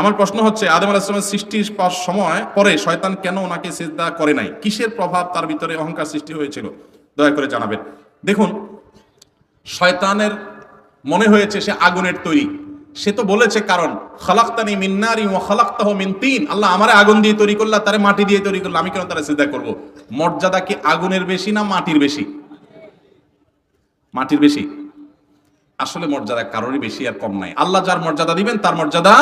আমার প্রশ্ন হচ্ছে, আদম আলাহিসের সৃষ্টির সময়, পরে শয়তান কেন ওনাকে সেজদা করে নাই? কিসের প্রভাব তার ভিতরে অহংকার সৃষ্টি হয়েছিল? দয়া করে জানাবেন। দেখুন, শয়তানের মনে হয়েছে সে আগুনের তৈরি। সে তো বলেছে কারণ, খালাক্তানি মিন্নারি ও খালাক্তাহ মিন তিন। আল্লাহ আমারে আগুন দিয়ে তৈরি করলা তারে মাটি দিয়ে তৈরি করল। আমি কেন তারা সিদ্ধা করব? মর্যাদা কি আগুনের বেশি না মাটির বেশি? মাটির বেশি। আসলে মর্যাদা কারোরই বেশি আর কম নাই। আল্লাহ যার মর্যাদা দিবেন, তার মর্যাদা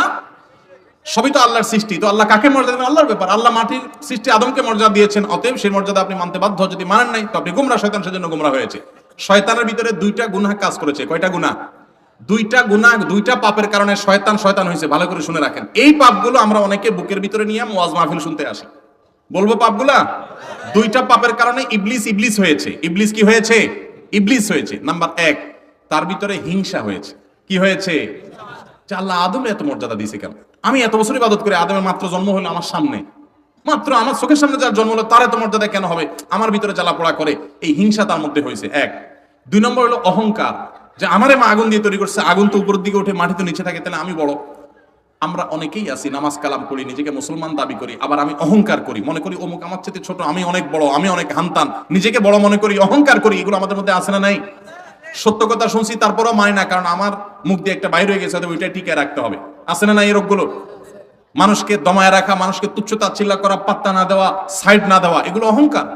সবই তো আল্লাহর সৃষ্টি। তো আল্লাহ কাকে মর্যাদা দেবেন? আল্লাহর ব্যাপার। আল্লাহ মাটির সৃষ্টি আদমকে মর্যাদা দিয়েছেন, অতএব সেই মর্যাদা আপনি মানতে বাধ্য। যদি মানেন নাই, তো আপনি গুমরা, শয়তান সেজন্য গুমরা হয়েছে। শয়তানের ভিতরে দুইটা গুনাহ কাজ করেছে। কয়টা গুনাহ? দুইটা গুনাহ, দুইটা পাপের কারণে শয়তান শয়তান হয়েছে। ভালো করে শুনে রাখেন। এই পাপগুলো আমরা অনেকে বুকের ভিতরে নিয়ে ওয়াজ মাহফিল শুনতে আসি। বলব পাপগুলা? দুইটা পাপের কারণে ইবলিস ইবলিস হয়েছে। ইবলিস কি হয়েছে? ইবলিস হয়েছে। নাম্বার এক, তার ভিতরে হিংসা হয়েছে। কি হয়েছে? আল্লাহ আদমে এত মর্যাদা দিয়েছে কেন? আমি এত বছর ইবাদত করে আদমের মাত্র জন্ম হলো আমার সামনে। মাত্র আমার চোখের সামনে যার জন্ম হলো, তার এত মর্যাদা কেন হবে? আমার ভিতরে জ্বালা পোড়া করে। এই হিংসা তার মধ্যে হয়েছে। এক। দুই নম্বর হলো অহংকার। যে আমারে মা আগুন দিয়ে তৈরি করছে, আগুন তো উপরের দিকে উঠে মাটিতে নিচে থাকে, তাহলে আমি বড়। আমরা অনেকেই আছি, নামাজ কালাম করি, নিজেকে মুসলমান দাবি করি, আবার আমি অহংকার করি। মনে করি, অমুক আমার চেয়ে ছোট, আমি অনেক বড়, আমি অনেক হান্তান। নিজেকে বড় মনে করি, অহংকার করি, এগুলো আমাদের মধ্যে আছে না নাই? সত্য কথা শুনছি, তারপরও মানে না, কারণ আমার মুখ দিয়ে একটা বাইরে হয়ে গেছে ওইটা টিকে রাখতে হবে। আছে না না এই রোগগুলো? মানুষকে দমায় রাখা, মানুষকে তুচ্ছতা চিল্লা করা, পাত্তা না দেওয়া সাইড না দেওয়া, এগুলো অহংকার।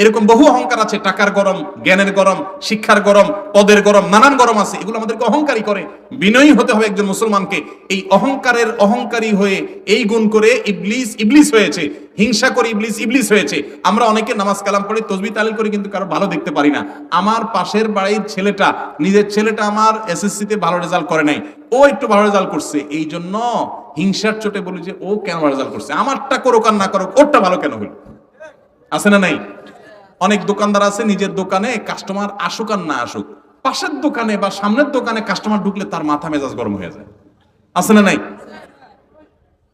এরকম বহু অহংকার আছে, টাকার গরম, জ্ঞানের গরম, শিক্ষার গরম, পদের গরম, নানান গরম আছে, এগুলো আমাদেরকে অহংকারী করে। বিনয়ী হতে হবে একজন মুসলমানকে। এই অহংকারের অহংকারী হয়ে এই গুণ করে ইবলিস ইবলিস হয়েছে। হিংসা করে ইবলিস ইবলিস হয়েছে। আমরা অনেকে নামাজ কালাম পড়ি, তসবি তালিল করি, কিন্তু কারও ভালো দেখতে পারি না। আমার পাশের বাড়ির ছেলেটা, নিজের ছেলেটা আমার এসএসসি তে ভালো রেজাল্ট করে নাই। ও একটু ভালো রেজাল্ট করছে। এই জন্য হিংসার চোটে বলি যে, ও কেন রেজাল্ট করছে? আমারটা করুক আর না করুক, ওরটা ভালো কেন হলো? আছে না নাই? অনেক দোকানদার আছে, নিজের দোকানে কাস্টমার আসুক আর না আসুক। পাশের দোকানে বা সামনের দোকানে কাস্টমার ঢুকলে তার মাথা মেজাজ গরম হয়ে যায়। আছে না নাই?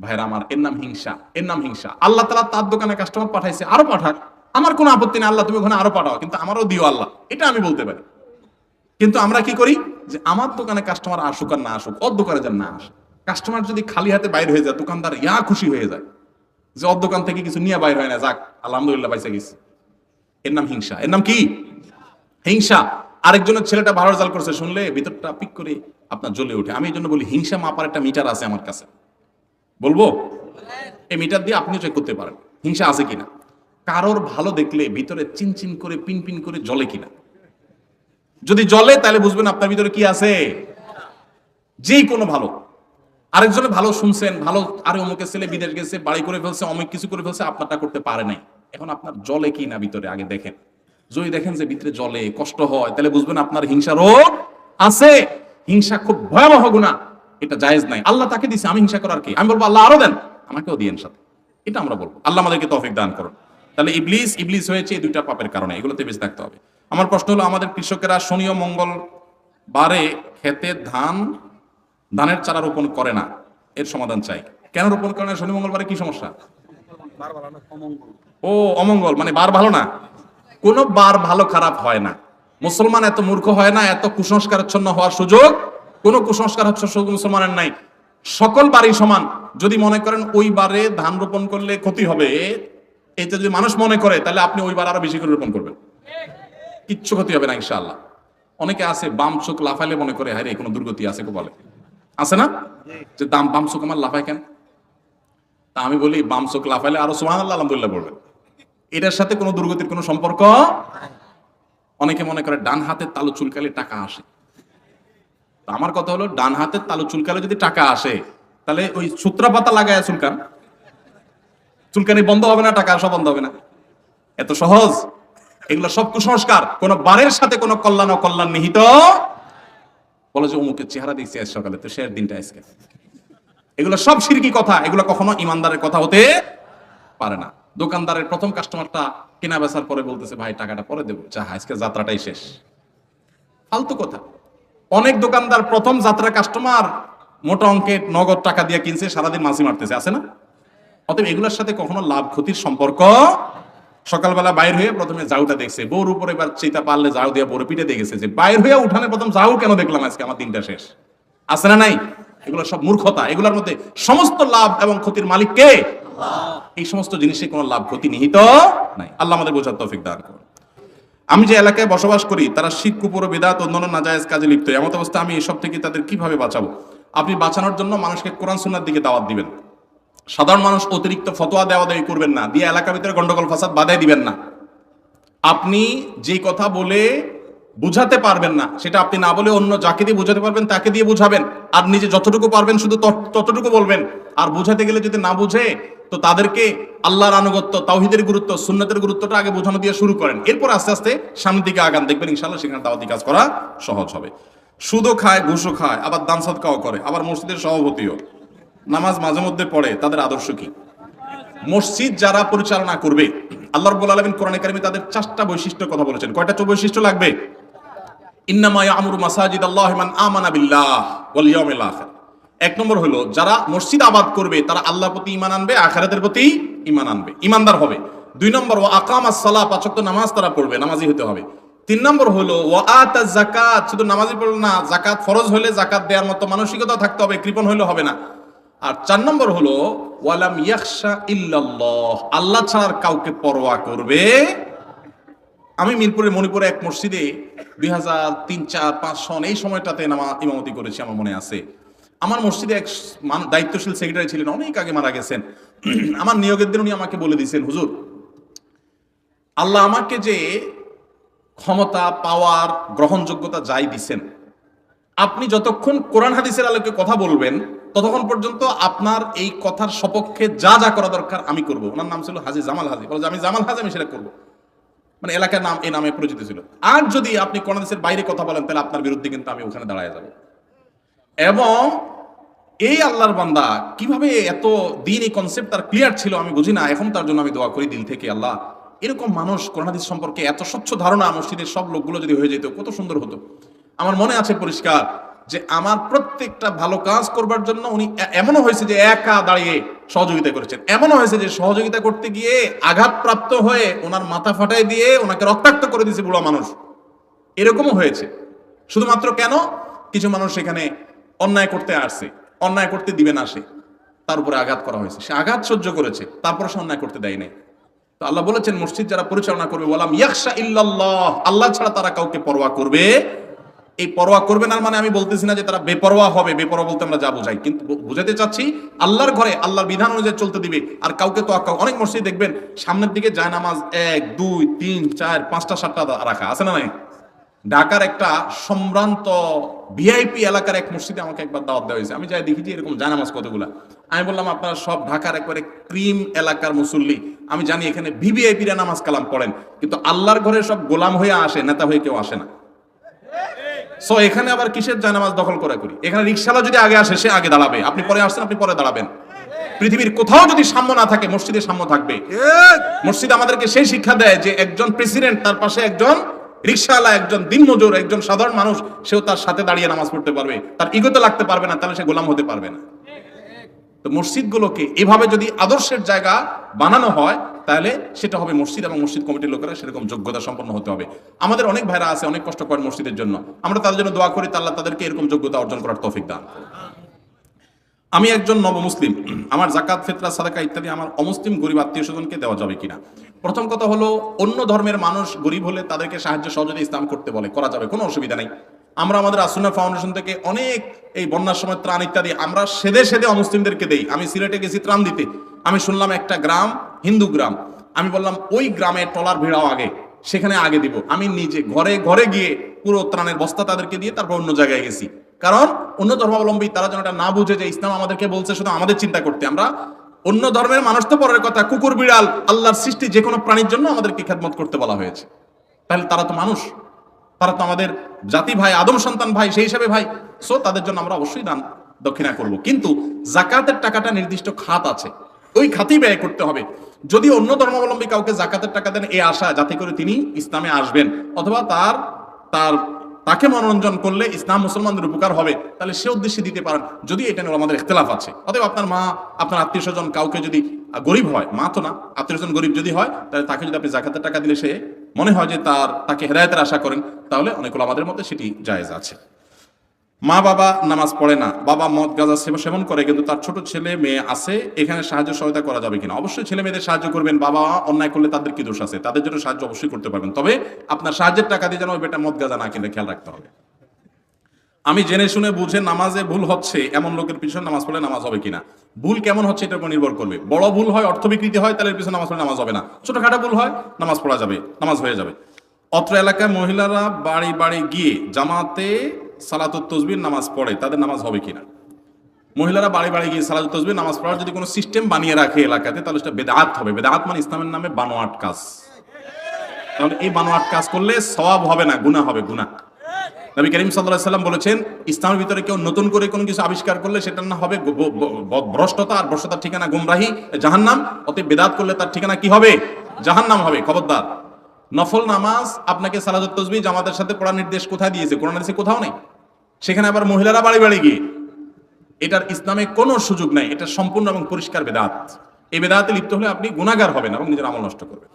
ভাইরা আমার, এর নাম হিংসা, এর নাম হিংসা। আল্লাহ তালা তার দোকানে কাস্টমার পাঠাইছে, আরও পাঠাক। আমার কোনো আপত্তি নেই, আল্লাহ তুমি ওখানে আরও পাঠাও, কিন্তু আমারও দিও আল্লাহ। এটা আমি বলতে পারি। কিন্তু আমরা কি করি? যে আমার দোকানে কাস্টমার আসুক আর না আসুক ওর দোকানে যেন না আসুক কাস্টমার যদি খালি হাতে বাইরে হয়ে যায়, দোকানদার ইয়া খুশি হয়ে যায়। যে ওর দোকান থেকে কিছু নিয়ে বাইর হয় না, যাক, আলহামদুলিল্লাহ পাইসা গেছে। এর নাম হিংসা। এর নাম কি? হিংসা। আরেকজনের ছেলেটা ভালো রেজাল্ট করছে, শুনলে ভিতরটা পিক করে আপনার জ্বলে ওঠে। আমি এই জন্য বলি, হিংসা মাপার একটা মিটার আছে আমার কাছে। বলব? এই মিটার দিয়ে আপনি চেক করতে পারেন, হিংসা আছে কিনা। কারোর ভালো দেখলে ভিতরে চিনচিন করে, পিন পিন করে জ্বলে কিনা। যদি জ্বলে, তাহলে বুঝবেন আপনার ভিতরে কি আছে। যেই কোনো ভালো। আরেকজনে ভালো শুনছেন, ভালো, আরে অমুকের ছেলে বিদেশ গেছে, বাড়ি করে ফেলছে, অমুক কিছু করে ফেলছে, আপনারটা করতে পারে নাই। এখন আপনার জলে কি না ভিতরে? আগে দেখেন। যদি দেখেন যে ভিতরে জলে কষ্ট হয়, তাহলে বুঝবেন আপনার হিংসা রোগ আছে। হিংসা খুব ভয়াবহ গুণা এটা জায়েজ নাই। আল্লাহ তাকে দিছে, আমি হিংসা করার কি? আমি বলব, আল্লাহ আরও দেন। আমাকেও দিয়েন সাথে। এটা আমরা বলব। আল্লাহ আমাদেরকে তৌফিক দান করুন। তাহলে ইবলিস ইবলিস হয়েছে এই দুইটা পাপের কারণে। এগুলোতে বেঁচে থাকতে হবে। আমার প্রশ্ন হলো, আমাদের কৃষকেরা শনি ও মঙ্গল বারে খেতে ধান, ধানের চারা রোপণ করে না? এর সমাধান চাই। কেন রোপণ করে না? শনি মঙ্গলবারে কি সমস্যা? ও, অমঙ্গল মানে বার ভালো না? কোনো বার ভালো খারাপ হয় না। মুসলমান এত মূর্খ হয় না, এত কুসংস্কারচ্ছন্ন হওয়ার সুযোগ? কোনো কুসংস্কার হচ্ছে মুসলমানের নাই। সকল বাড়ি সমান। যদি মনে করেন ওই বারে ধান রোপণ করলে ক্ষতি হবে এটা যদি মানুষ মনে করে, তাহলে আপনি ওই বার আরও বেশি করে রোপণ করবেন। কিচ্ছু ক্ষতি হবে না, ইনশাআল্লাহ। অনেকে আছে, বাম চোখ লাফাইলে মনে করে হায় রে কোনো দুর্গতি আছে কো বলে আছে না? যে দাম বাম চোখ আমার লাফায় কেন? তা আমি বলি, বাম চোখ লাফাইলে আরও সোহান আল্লাহ আলহামদুলিল্লাহ বলবেন। এটার সাথে কোনো দুর্গতির কোনো সম্পর্ক অনেকে মনে করে ডান হাতের তালু চুলকালে টাকা আসে। আমার কথা হলো, ডান হাতের তালু চুলকালে যদি টাকা আসে, তাহলে ওই সূত্রা পাতা লাগায় চুলকান। চুলকানি বন্ধ হবে না, টাকা আসা বন্ধ হবে না। এত সহজ। এগুলো সব কুসংস্কার। কোন বারের সাথে কোনো কল্যাণ অকল্যাণ নিহিত বলে যে অমুকের চেহারা দেখছি আজ সকালে, তো শেষ দিনটা আজকে। এগুলো সব সিরকি কথা, এগুলো কখনো ইমানদারের কথা হতে পারে না। দোকানদারের প্রথম কাস্টমারটা কেনা বেচার পরে বলতেছে, ভাই, টাকাটা পরে দেবো। যা, আজকে যাত্রাটাই শেষ। ফালতু কথা। অনেক দোকানদার প্রথম যাত্রা কাস্টমার মোটা অঙ্কের নগদ টাকা দিয়ে কিনছে, সারাদিন মাসি মারতেছে। আছে না? অতএব এগুলোর সাথে কখনো লাভ ক্ষতির সম্পর্ক সকালবেলা বাইর হয়ে প্রথমে জাউটা দেখছে। বউর উপরে এবার চিতা পারলে জাউ দিয়ে বড় পিঠে দেখেছে যে, বাইর হয়ে উঠানে প্রথম জাউ কেন দেখলাম আজকে? আমার দিনটা শেষ। আছে না নাই? এগুলো সব মূর্খতা। এগুলোর মধ্যে সমস্ত লাভ এবং ক্ষতির মালিক কে? এই সমস্ত জিনিসে কোনো লাভ ক্ষতি নিহিত নাই। আল্লাহ আমাদের বোঝার তৌফিক দান করুন। আমি যে এলাকায় বসবাস করি, তারা শিখ, কুপুর বেদাত, অন্যান্য নাজায়েজ কাজে লিপ্ত। এমত অবস্থা আমি এসব থেকে তাদের কীভাবে বাঁচাবো? আপনি বাঁচানোর জন্য মানুষকে কোরআন সুন্নার দিকে দাওয়াত দিবেন। সাধারণ মানুষ অতিরিক্ত ফতোয়া দেওয়া দেওয়া করবেন না। দিয়ে এলাকার ভিতরে গন্ডগোল, ফাসাদ বাধাই দিবেন না। আপনি যে কথা বলে বুঝাতে পারবেন না। সেটা আপনি না বলে অন্য যাকে দিয়ে বুঝাতে পারবেন, তাকে দিয়ে বুঝাবেন। আর নিজে যতটুকু পারবেন শুধু ততটুকু বলবেন। আর বুঝাতে গেলে যদি না বুঝে, তো তাদেরকে আল্লাহর আনুগত্য, তাওহিদের গুরুত্ব, সুন্নতের গুরুত্বটা আগে বোঝানো দিয়ে শুরু করেন। এরপর আস্তে আস্তে সামনের দিকে আগান দেখবেন ইনশাল্লাহ সেখানে দাওয়াতি কাজ করা সহজ হবে। সুদও খায়, ঘুষও খায়, আবার দান সদকাও করে, আবার মসজিদের সভাপতিও। নামাজ মাঝে মধ্যে পড়ে, তাদের আদর্শ কি? মসজিদ যারা পরিচালনা করবে, আল্লাহ রব্বুল আলমিন কোরআন কারিমে তাদের চারটা বৈশিষ্ট্য কথা বলেছেন। কয়টা বৈশিষ্ট্য লাগবে? আল্লাহ এক নম্বর হলো, যারা মসজিদ আবাদ করবে, তারা আল্লাহর প্রতি ঈমান আনবে, আখিরাতের প্রতি ঈমান আনবে, ঈমানদার হবে। দুই নম্বর, ওয়া আকামাস সালাহ পাঁচ নামাজ তারা পড়বে, নামাজি হতে হবে। তিন নম্বর হলো, ওয়া আতা যাকাত, শুধু নামাজি পড়ল না, যাকাত ফরজ হলে যাকাত দেওয়ার মতো মানসিকতা থাকতে হবে, কৃপণ হলে হবে না। আর চার নম্বর হলো ওয়ালাম ইয়াখশা ইল্লাল্লাহ, আল্লাহ ছাড়ার কাউকে পরোয়া করবে আমি মিরপুরের মণিপুরে এক মসজিদে দুই হাজার তিন, চার, পাঁচ সন এই সময়টাতে নামা ইমামতি করেছি আমার মনে আছে। আমার মসজিদে এক দায়িত্বশীল সেক্রেটারি ছিলেন, অনেক আগে মারা গেছেন। আমার নিয়োগের দিন উনি আমাকে বলে দিয়েছেন, হুজুর, আল্লাহ আমাকে যে ক্ষমতা পাওয়ার গ্রহণযোগ্যতা যাই দিছেন, আপনি যতক্ষণ কোরআন হাদিসের আলোকে কথা বলবেন, ততক্ষণ পর্যন্ত আপনার এই কথার সপক্ষে যা যা করা দরকার আমি করব। ওনার নাম ছিল হাজি জামাল হাজি। বলে আমি জামাল হাজি, আমি সেটা করব। মানে এলাকার নাম, এই নামে পরিচিত ছিল। আর যদি আপনি কোরআন হাদিসের বাইরে কথা বলেন, তাহলে আপনার বিরুদ্ধে কিন্তু আমি ওখানে দাঁড়ায় যাব। এবং এই আল্লাহর বান্দা কীভাবে এত দিন এই কনসেপ্ট তার ক্লিয়ার ছিল আমি বুঝি না, এখন তার জন্য আমি দোয়া করি দিল থেকে, আল্লাহ, এরকম মানুষ কোরআন হাদিস সম্পর্কে এত স্বচ্ছ ধারণা মসজিদের সব লোকগুলো যদি হয়ে যেত, কত সুন্দর হতো। আমার মনে আছে পরিষ্কার যে আমার প্রত্যেকটা ভালো কাজ করবার জন্য উনি এমনও হয়েছে যে একা দাঁড়িয়ে সহযোগিতা করেছেন। এমনও হয়েছে যে সহযোগিতা করতে গিয়ে আঘাতপ্রাপ্ত হয়ে ওনার মাথা ফাটাই দিয়ে ওনাকে রক্তাক্ত করে দিয়েছে বুড়ো মানুষ। এরকমও হয়েছে। শুধুমাত্র কেন? কিছু মানুষ সেখানে অন্যায় করতে আসছে অন্যায় করতে দিবে না সে। তার উপরে আঘাত করা হয়েছে। সে আঘাত সহ্য করেছে তারপর সে অন্যায় করতে দেয় নাই। তো আল্লাহ বলেছেন, মসজিদ যারা পরিচালনা করবে বললাম ইয়াকশা ইল্লাল্লাহ, আল্লাহ ছাড়া তারা কাউকে পরোয়া করবে এই পরোয়া করবে না মানে আমি বলতেছি না যে তারা বেপরোয়া হবে, বেপরোয়া বলতে আমরা যা বোঝাই। কিন্তু বুঝাতে চাচ্ছি, আল্লাহর ঘরে আল্লাহর বিধান অনুযায়ী চলতে দিবে। আর কাউকে তো আক্কা- অনেক মসজিদ দেখবেন, সামনের দিকে যায় নামাজ এক, দুই, তিন, চার, পাঁচটা, সাতটা রাখা। আছে না নাই? ঢাকার একটা সম্ভ্রান্ত ভিআইপি এলাকার এক মসজিদে আমাকে একবার দাওয়াত দেওয়া হয়েছে। আমি যাই দেখি যে এরকম জানামাজ কতগুলা। আমি বললাম, আপনারা সব ঢাকার একবারে ক্রিম এলাকার মুসল্লি। আমি জানি এখানে ভিভিআইপিরা নামাজ কালাম পড়েন। কিন্তু আল্লাহর ঘরে সব গোলাম হয়ে আসে, নেতা হয়ে কেউ আসে না। সো এখানে আবার কিসের জানামাজ দখল করা করি? এখানে রিক্সালা যদি আগে আসে সে আগে দাঁড়াবে। আপনি পরে আসছেন আপনি পরে দাঁড়াবেন। পৃথিবীর কোথাও যদি সাম্য না থাকে মসজিদে সাম্য থাকবে। মসজিদ আমাদেরকে সেই শিক্ষা দেয় যে একজন প্রেসিডেন্ট তার পাশে একজন রিক্সাওয়ালা একজন দিন দিনমজুর একজন সাধারণ মানুষ সেও তার সাথে দাঁড়িয়ে নামাজ পড়তে পারবে। তার ইগোতে লাগতে পারবে না তাহলে সে গোলাম হতে পারবে না। তো মসজিদগুলোকে এভাবে যদি আদর্শের জায়গা বানানো হয় তাহলে সেটা হবে মসজিদ এবং মসজিদ কমিটির লোকেরা সেরকম যোগ্যতা সম্পন্ন হতে হবে। আমাদের অনেক ভাইরা আছে, অনেক কষ্ট করেন মসজিদের জন্য। আমরা তাদের জন্য দোয়া করি, তা আল্লাহ তাদেরকে এরকম যোগ্যতা অর্জন করার তৌফিক দান। আমি একজন নবমুসলিম আমার জাকাত ফেতরা, সাদাকা ইত্যাদি আমার অমুসলিম গরিব আত্মীয় স্বজনকে দেওয়া যাবে কিনা? প্রথম কথা হলো, অন্য ধর্মের মানুষ গরিব হলে তাদেরকে সাহায্য সহযোগিতা ইসলাম করতে বলে, করা যাবে, কোনো অসুবিধা নেই। আমরা আমাদের আসুনা ফাউন্ডেশন থেকে অনেক এই বন্যার সময় ত্রাণ ইত্যাদি আমরা সেদে সেদে অমুসলিমদেরকে দেই। আমি সিলেটে গেছি ত্রাণ দিতে। আমি শুনলাম একটা গ্রাম হিন্দু গ্রাম। আমি বললাম, ওই গ্রামে টলার ভিড়াও আগে, সেখানে আগে দিব। আমি নিজে ঘরে ঘরে গিয়ে পুরো ত্রাণের বস্তা তাদেরকে দিয়ে তারপর অন্য জায়গায় গেছি। কারণ অন্য ধর্মাবলম্বী, তারা যেন এটা না বুঝে যে ইসলাম আমাদেরকে বলছে, শুধু আমাদের চিন্তা করতে। আমরা অন্য ধর্মের মানুষ তো পরের কথা, কুকুর, বিড়াল, আল্লাহর সৃষ্টি যে কোনো প্রাণীর জন্য আমাদেরকে খেদমত করতে বলা হয়েছে। তাহলে তারা তো মানুষ, তারা তো আমাদের জাতি ভাই, আদম সন্তান ভাই, সেই হিসাবে ভাই। সো তাদের জন্য আমরা অবশ্যই দান দক্ষিণা করব। কিন্তু জাকাতের টাকাটা নির্দিষ্ট খাত আছে। ওই খাতেই ব্যয় করতে হবে। যদি অন্য ধর্মাবলম্বী কাউকে জাকাতের টাকা দেন এই আশা, যাতে করে তিনি ইসলামে আসবেন। অথবা তার তার, তাকে মনোরঞ্জন করলে ইসলাম মুসলমানদের উপকার হবে, তাহলে সে উদ্দেশ্যে দিতে পারেন। যদি এটা নিয়ে আমাদের ইখতলাফ আছে। অতএব আপনার মা, আপনার আত্মীয় স্বজন কাউকে যদি গরিব হয়, মা তো না, আত্মীয় স্বজন গরিব যদি হয়, তাহলে তাকে যদি আপনি জাকাতের টাকা দিলে সে মনে হয় যে তার, তাকে হেদায়তের আশা করেন, তাহলে অনেকগুলো আমাদের মধ্যে সেটি জায়েজ আছে। মা বাবা নামাজ পড়ে না, বাবা মদ, গাঁজা সেবা সেবন করে, কিন্তু তার ছোট ছেলে মেয়ে আছে, এখানে সাহায্য সহায়তা করা যাবে কিনা? অবশ্যই ছেলে মেয়েদের সাহায্য করবেন, বাবা অন্যায় করলে তাদের কি দোষ আছে? তাদের জন্য সাহায্য অবশ্যই করতে পারবেন। তবে আপনার সাহায্যের টাকা দিয়ে যেন ওই বেটা মদ, গাঁজা না কিনে, খেয়াল রাখতে হবে। আমি জেনে শুনে বুঝে নামাজে ভুল হচ্ছে, এমন লোকের পিছনে নামাজ পড়লে নামাজ হবে কিনা? ভুল কেমন হচ্ছে এটার উপর নির্ভর করবে। বড় ভুল হয়, অর্থ বিকৃতি হয়, তাহলে পিছনে নামাজ পড়লে নামাজ হবে না। ছোটখাটো ভুল হয়, নামাজ পড়া যাবে, নামাজ হয়ে যাবে। অত্র এলাকায় মহিলারা বাড়ি বাড়ি গিয়ে জামাতে সালাতুত তসবির নামাজ পড়ে, তাদের নামাজ হবে কিনা? মহিলারা বাড়ি বাড়ি গিয়ে সালাতুত তসবির নামাজ পড়ার যদি কোনো সিস্টেম বানিয়ে রাখে এলাকাতে, তাহলে সেটা বেদাত হবে। বেদাত মানে ইসলামের নামে বানোয়াট কাজ। তাহলে এই বানোয়াট কাজ করলে সওয়াব হবে না, গুনাহ হবে, গুনাহ। নবী করিম সাল্লাহ সাল্লাম বলেছেন, ইসলামের ভিতরে কেউ নতুন করে কোনো কিছু আবিষ্কার করলে সেটা না হবে ভ্রষ্টতা আর ভ্রষ্টতার ঠিকানা গুমরাহি, জাহান্নাম। অতএব বেদাত করলে তার ঠিকানা কি হবে? জাহান্নাম হবে, খবরদার। নফল নামাজ, আপনাকে সালাজত তসবি জামাতের সাথে পড়ার নির্দেশ কোথায় দিয়েছে? কোরআন হাদিসে কোথাও নেই। সেখানে আবার মহিলারা বাড়ি বাড়ি গিয়ে। এটার ইসলামে কোনো সুযোগ নাই। এটা সম্পূর্ণ এবং পরিষ্কার বেদাত। এই বেদাতে লিপ্ত হলে আপনি গুণাগার হবেন এবং নিজের আমল নষ্ট করবেন।